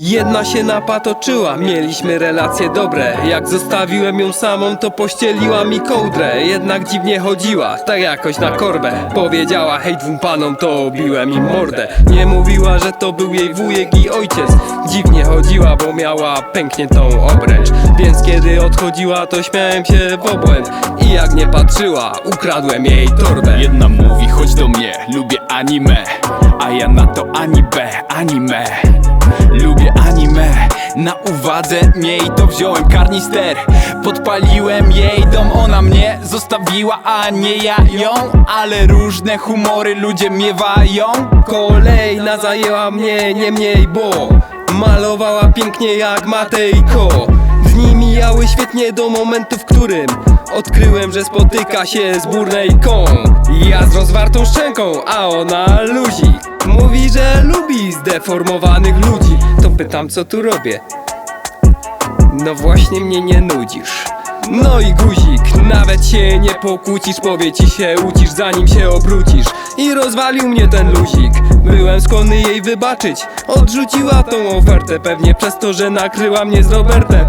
Jedna się napatoczyła, mieliśmy relacje dobre. Jak zostawiłem ją samą, to pościeliła mi kołdrę. Jednak dziwnie chodziła, tak jakoś na korbę. Powiedziała hej dwóm panom, to obiłem im mordę. Nie mówiła, że to był jej wujek i ojciec. Dziwnie chodziła, bo miała pękniętą obręcz. Więc kiedy odchodziła, to śmiałem się w obłęd. I jak nie patrzyła, ukradłem jej torbę. Jedna mówi chodź do mnie, lubię anime. A ja na to ani B, anime Anime, na uwadze miej to wziąłem karnister. Podpaliłem jej dom, ona mnie zostawiła, a nie ja ją. Ale różne humory ludzie miewają. Kolejna zajęła mnie nie mniej, bo Malowała pięknie jak Matejko. Dni mijały świetnie do momentu, w którym Odkryłem, że spotyka się z burnejką Ja z rozwartą szczęką, a ona luzik Mówi, że lubi zdeformowanych ludzi. To pytam, co tu robię? No właśnie mnie nie nudzisz. No i guzik, nawet się nie pokłócisz. Powie ci się ucisz zanim się obrócisz. I rozwalił mnie ten luzik. Byłem skłonny jej wybaczyć. Odrzuciła tą ofertę Pewnie przez to, że nakryła mnie z Robertem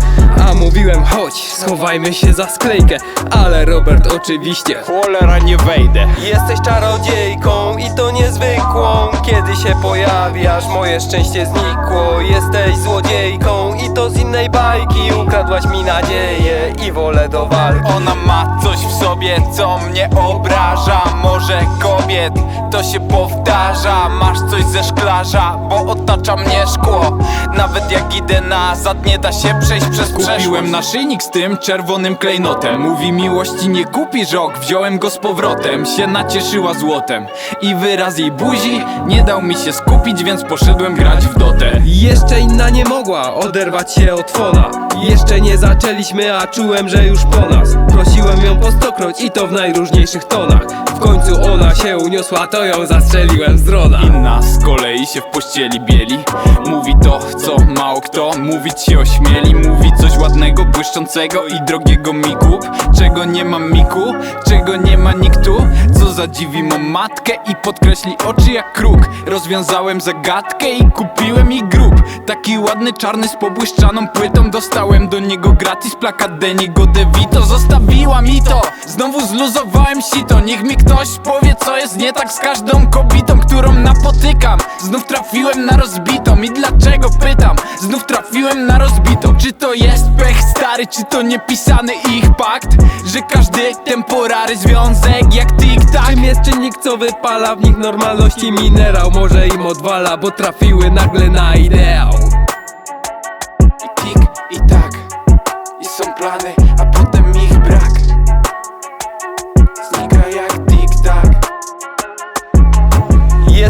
Mówiłem chodź, schowajmy się za sklejkę. Ale Robert oczywiście Cholera nie wejdę. Jesteś czarodziejką i to niezwykłą. Kiedy się pojawiasz, moje szczęście znikło. Jesteś złodziejką i to z innej bajki. Ukradłaś mi nadzieję i wolę do walki. Ona ma coś w sobie, co mnie obraża. Może kobiet, to się powtarza. Masz coś ze szklarza, bo otacza mnie szkło Nawet jak idę nazad, nie da się przejść przez Kupiłem naszyjnik z tym czerwonym klejnotem. Mówi miłości nie kupisz rok, wziąłem go z powrotem. Się nacieszyła złotem I wyraz jej buzi. Nie dał mi się skupić Więc poszedłem grać w dotę. Jeszcze inna nie mogła oderwać się od fona. Jeszcze nie zaczęliśmy, a czułem, że już po nas. Prosiłem ją po stokroć i to w najróżniejszych tonach. W końcu ona się uniosła, to ją zastrzeliłem z drona. Inna z kolei się w pościeli bieli. Mówi to, co mało kto mówić się ośmieli Mówi coś ładnego, błyszczącego i drogiego mi kup Czego nie ma miku, czego nie ma nikt tu Co zadziwi mą matkę i podkreśli oczy jak kruk. Rozwiązałem zagadkę i kupiłem jej grób. Taki ładny, czarny z pobłyszczaną płytą Dostałem do niego gratis plakat Denigo DeVito Zostawiła mi to, znowu zluzowałem sito. Niech mi ktoś powie co jest nie tak z każdą kobietą Którą napotykam. Znów trafiłem na rozbitą i dlaczego pytam? Znów trafiłem na rozbitą. Czy to jest pech stary, czy to niepisany ich pakt? Że każdy temporary związek jak tik-tak Czym jest czynnik, co wypala w nich normalności minerał? Może im odwala, bo trafiły nagle na ideał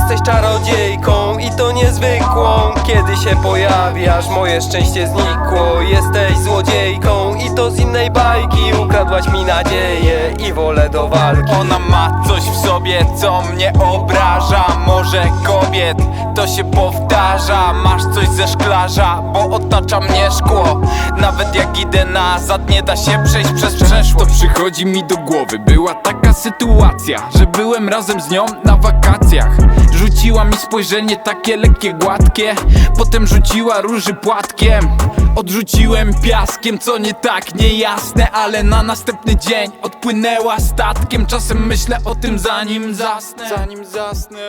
Jesteś czarodziejką i to niezwykłą. Kiedy się pojawiasz, moje szczęście znikło. Jesteś złodziejką i to z innej bajki. Ukradłaś mi nadzieję i wolę do walki. Ona ma coś w sobie, co mnie obraża. Może kobiet, to się powtarza. Masz coś ze szklarza, bo otacza mnie szkło. Nawet jak idę nazad, nie da się przejść przez przeszłość. To przychodzi mi do głowy, była taka sytuacja Że byłem razem z nią na wakacjach. Rzuciła mi spojrzenie takie lekkie, gładkie Potem rzuciła róży płatkiem. Odrzuciłem piaskiem, co nie tak niejasne Ale na następny dzień odpłynęła statkiem. Czasem myślę o tym zanim zasnę. Zanim zasnę